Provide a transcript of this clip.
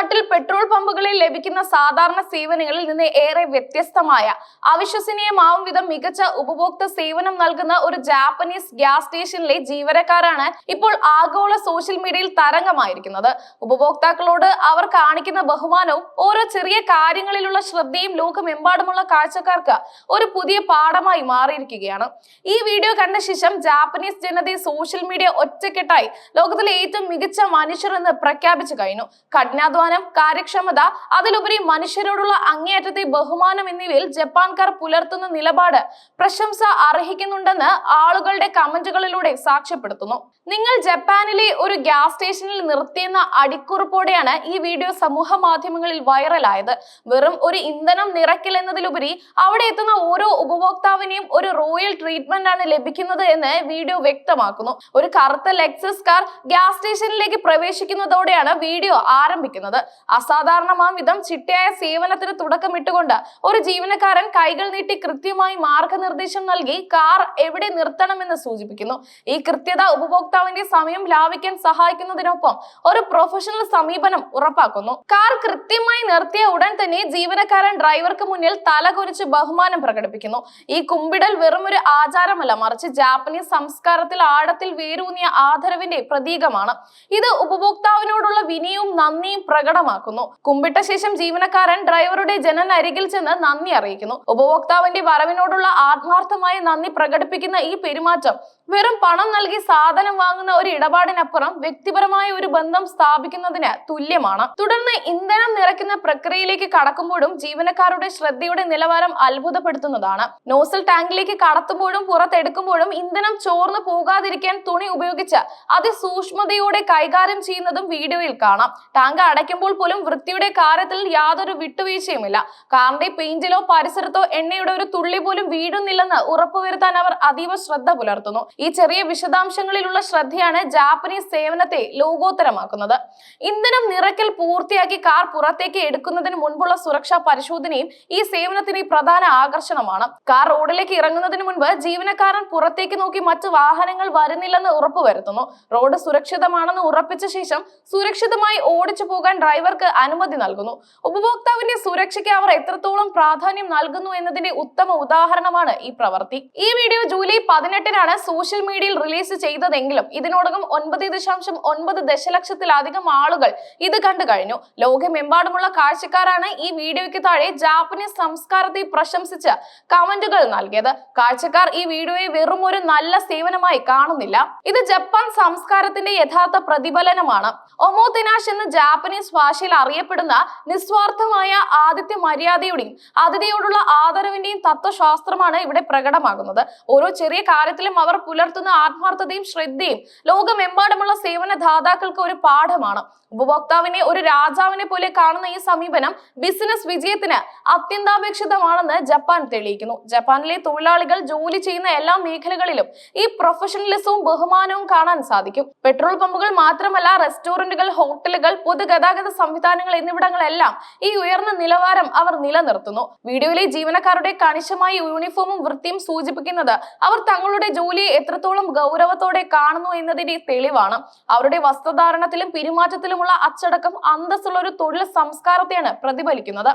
നാട്ടിൽ പെട്രോൾ പമ്പുകളിൽ ലഭിക്കുന്ന സാധാരണ സേവനങ്ങളിൽ നിന്ന് ഏറെ വ്യത്യസ്തമായ അവിശ്വസനീയമാവും വിധം മികച്ച ഉപഭോക്തൃ സേവനം നൽകുന്ന ഒരു ജാപ്പനീസ് ഗ്യാസ് സ്റ്റേഷനിലെ ജീവനക്കാരാണ് ഇപ്പോൾ ആഗോള സോഷ്യൽ മീഡിയയിൽ തരംഗമായിരിക്കുന്നത്. ഉപഭോക്താക്കളോട് അവർ കാണിക്കുന്ന ബഹുമാനവും ഓരോ ചെറിയ കാര്യങ്ങളിലുള്ള ശ്രദ്ധയും ലോകമെമ്പാടുമുള്ള കാഴ്ചക്കാർക്ക് ഒരു പുതിയ പാഠമായി മാറിയിരിക്കുകയാണ്. ഈ വീഡിയോ കണ്ട ശേഷം ജാപ്പനീസ് ജനതയെ സോഷ്യൽ മീഡിയ ഒറ്റക്കെട്ടായി ലോകത്തിലെ ഏറ്റവും മികച്ച മനുഷ്യർ എന്ന് പ്രഖ്യാപിച്ചു കഴിഞ്ഞു. കഠിനാധ്വാനം കാര്യക്ഷമത അതിലുപരി മനുഷ്യരോടുള്ള അങ്ങേയറ്റത്തെ ബഹുമാനം എന്നിവയിൽ ജപ്പാൻകാർ പുലർത്തുന്ന നിലപാട് പ്രശംസ അർഹിക്കുന്നുണ്ടെന്ന് ആളുകളുടെ കമന്റുകളിലൂടെ സാക്ഷ്യപ്പെടുത്തുന്നു. നിങ്ങൾ ജപ്പാനിലെ ഒരു ഗ്യാസ് സ്റ്റേഷനിൽ നിർത്തിയെന്ന അടിക്കുറിപ്പോടെയാണ് ഈ വീഡിയോ സമൂഹ മാധ്യമങ്ങളിൽ വൈറലായത്. വെറും ഒരു ഇന്ധനം നിറയ്ക്കൽ എന്നതിലുപരി അവിടെ എത്തുന്ന ഓരോ ഉപഭോക്താവിനെയും ഒരു റോയൽ ട്രീറ്റ്മെന്റ് ആണ് ലഭിക്കുന്നത് എന്ന് വീഡിയോ വ്യക്തമാക്കുന്നു. ഒരു കറുത്ത ലെക്സസ് കാർ ഗ്യാസ് സ്റ്റേഷനിലേക്ക് പ്രവേശിക്കുന്നതോടെയാണ് വീഡിയോ ആരംഭിക്കുന്നത്. അസാധാരണമാം വിധം ചിട്ടയായ സേവനത്തിന് തുടക്കമിട്ടുകൊണ്ട് ഒരു ജീവനക്കാരൻ കൈകൾ നീട്ടി കൃത്യമായി മാർഗനിർദ്ദേശം നൽകി കാർ എവിടെ നിർത്തണമെന്ന് സൂചിപ്പിക്കുന്നു. ഈ കൃത്യത ഉപഭോക്താവിന്റെ സമയം ലാഭിക്കാൻ സഹായിക്കുന്നതിനൊപ്പം ഒരു പ്രൊഫഷണൽ സമീപനം ഉറപ്പാക്കുന്നു. കാർ കൃത്യമായി നിർത്തിയ ഉടൻ തന്നെ ജീവനക്കാരൻ ഡ്രൈവർക്ക് മുന്നിൽ തല കുനിച്ച് ബഹുമാനം പ്രകടിപ്പിക്കുന്നു. ഈ കുമ്പിടൽ വെറും ഒരു ആചാരമല്ല മറിച്ച് ജാപ്പനീസ് സംസ്കാരത്തിൽ ആഴത്തിൽ വേരൂന്നിയ ആദരവിന്റെ പ്രതീകമാണ്. ഇത് ഉപഭോക്താവിനോടുള്ള വിനയവും നന്ദിയും പ്രകടമാക്കുന്നു കുമ്പിട്ട ശേഷം ജീവനക്കാരൻ ഡ്രൈവറുടെ ജനന ജനനരികിൽ ചെന്ന് നന്ദി അറിയിക്കുന്നു. ഉപഭോക്താവിന്റെ വരവിനോടുള്ള ആത്മാർത്ഥമായ നന്ദി പ്രകടിപ്പിക്കുന്ന ഈ പെരുമാറ്റം വെറും പണം നൽകി സാധനം വാങ്ങുന്ന ഒരു ഇടപാടിനപ്പുറം വ്യക്തിപരമായ ഒരു ബന്ധം സ്ഥാപിക്കുന്നതിന് തുല്യമാണ്. തുടർന്ന് ഇന്ധനം നിറയ്ക്കുന്ന പ്രക്രിയയിലേക്ക് കടക്കുമ്പോഴും ജീവനക്കാരുടെ ശ്രദ്ധയുടെ നിലവാരം അത്ഭുതപ്പെടുത്തുന്നതാണ്. നോസൽ ടാങ്കിലേക്ക് കടത്തുമ്പോഴും പുറത്തെടുക്കുമ്പോഴും ഇന്ധനം ചോർന്നു പോകാതിരിക്കാൻ തുണി ഉപയോഗിച്ച് അതിസൂക്ഷ്മതയോടെ കൈകാര്യം ചെയ്യുന്നതും വീഡിയോയിൽ കാണാം. ടാങ്ക് അടയ്ക്കുമ്പോൾ പോലും വൃത്തിയുടെ കാര്യത്തിൽ യാതൊരു വിട്ടുവീഴ്ചയുമില്ല. കാറിന്റെ പെയിന്റിലോ പരിസരത്തോ എണ്ണയുടെ ഒരു തുള്ളി പോലും വീഴുന്നില്ലെന്ന് ഉറപ്പുവരുത്താൻ അവർ അതീവ ശ്രദ്ധ പുലർത്തുന്നു. ഈ ചെറിയ വിശദാംശങ്ങളിലുള്ള ശ്രദ്ധയാണ് ജാപ്പനീസ് സേവനത്തെ ലോകോത്തരമാക്കുന്നത്. ഇന്ധനം നിറയ്ക്കൽ പൂർത്തിയാക്കി കാർ പുറത്തേക്ക് എടുക്കുന്നതിന് മുൻപുള്ള സുരക്ഷാ പരിശോധനയും ഈ സേവനത്തിന് പ്രധാന ആകർഷണമാണ്. കാർ റോഡിലേക്ക് ഇറങ്ങുന്നതിന് മുൻപ് ജീവനക്കാരൻ പുറത്തേക്ക് നോക്കി മറ്റ് വാഹനങ്ങൾ വരുന്നില്ലെന്ന് ഉറപ്പുവരുത്തുന്നു റോഡ് സുരക്ഷിതമാണെന്ന് ഉറപ്പിച്ച ശേഷം സുരക്ഷിതമായി ഓടിച്ചു പോകാൻ ഡ്രൈവർക്ക് അനുമതി നൽകുന്നു. ഉപഭോക്താവിന്റെ സുരക്ഷയ്ക്ക് അവർ എത്രത്തോളം പ്രാധാന്യം നൽകുന്നു എന്നതിന്റെ ഉത്തമ ഉദാഹരണമാണ് ഈ പ്രവൃത്തി. ഈ വീഡിയോ ജൂലൈ പതിനെട്ടിനാണ് സോഷ്യൽ മീഡിയയിൽ റിലീസ് ചെയ്തതെങ്കിലും ഇതിനോടകം ഒൻപത് ദശാംശം ഒൻപത് ദശലക്ഷത്തിലധികം ആളുകൾ ഇത് കണ്ടു കഴിഞ്ഞു. ലോകമെമ്പാടുമുള്ള കാഴ്ചക്കാരാണ് ഈ വീഡിയോയ്ക്ക് താഴെ ജാപ്പനീസ് സംസ്കാരത്തെ പ്രശംസിച്ച് കമന്റുകൾ നൽകിയത്. കാഴ്ചക്കാർ ഈ വീഡിയോയെ വെറും ഒരു നല്ല സേവനമായി കാണുന്നില്ല. ഇത് ജപ്പാൻ സംസ്കാരത്തിന്റെ യഥാർത്ഥ പ്രതിഫലനമാണ്. ഒമോതിനാഷ് എന്ന് ജാപ്പനീസ് ഭാഷയിൽ അറിയപ്പെടുന്ന നിസ്വാർത്ഥമായ ആദിത്യ മര്യാദയുടെയും അതിഥിയോടുള്ള ആദരവിന്റെയും തത്വശാസ്ത്രമാണ് ഇവിടെ പ്രകടമാകുന്നത്. ഓരോ ചെറിയ കാര്യത്തിലും അവർ പുലർത്തുന്ന ആത്മാർത്ഥതയും ശ്രദ്ധയും ലോകമെമ്പാടുമുള്ള സേവന ദാതാക്കൾക്ക് ഒരു പാഠമാണ്. ഉപഭോക്താവിനെ ഒരു രാജാവിനെ പോലെ കാണുന്ന ഈ സമീപനം ബിസിനസ് വിജയത്തിന് അത്യന്താപേക്ഷിതമാണെന്ന് ജപ്പാൻ തെളിയിക്കുന്നു. ജപ്പാനിലെ തൊഴിലാളികൾ ജോലി ചെയ്യുന്ന എല്ലാ മേഖലകളിലും ഈ പ്രൊഫഷണലിസവും ബഹുമാനവും കാണാൻ സാധിക്കും. പെട്രോൾ പമ്പുകൾ മാത്രമല്ല റെസ്റ്റോറന്റുകൾ ഹോട്ടലുകൾ പൊതുഗതാഗത സംവിധാനങ്ങൾ എന്നിവിടങ്ങളെല്ലാം ഈ ഉയർന്ന നിലവാരം അവർ നിലനിർത്തുന്നു. വീഡിയോയിലെ ജീവനക്കാരുടെ കണിശമായ യൂണിഫോമും വൃത്തിയും സൂചിപ്പിക്കുന്നത് അവർ തങ്ങളുടെ ജോലിയെ എത്രത്തോളം ഗൗരവത്തോടെ കാണുന്നു എന്നതിന്റെ തെളിവാണ്. അവരുടെ വസ്ത്രധാരണത്തിലും പെരുമാറ്റത്തിലുമുള്ള അച്ചടക്കം അന്തസ്സുള്ള ഒരു തൊഴിൽ സംസ്കാരത്തെയാണ് പ്രതിഫലിക്കുന്നത്.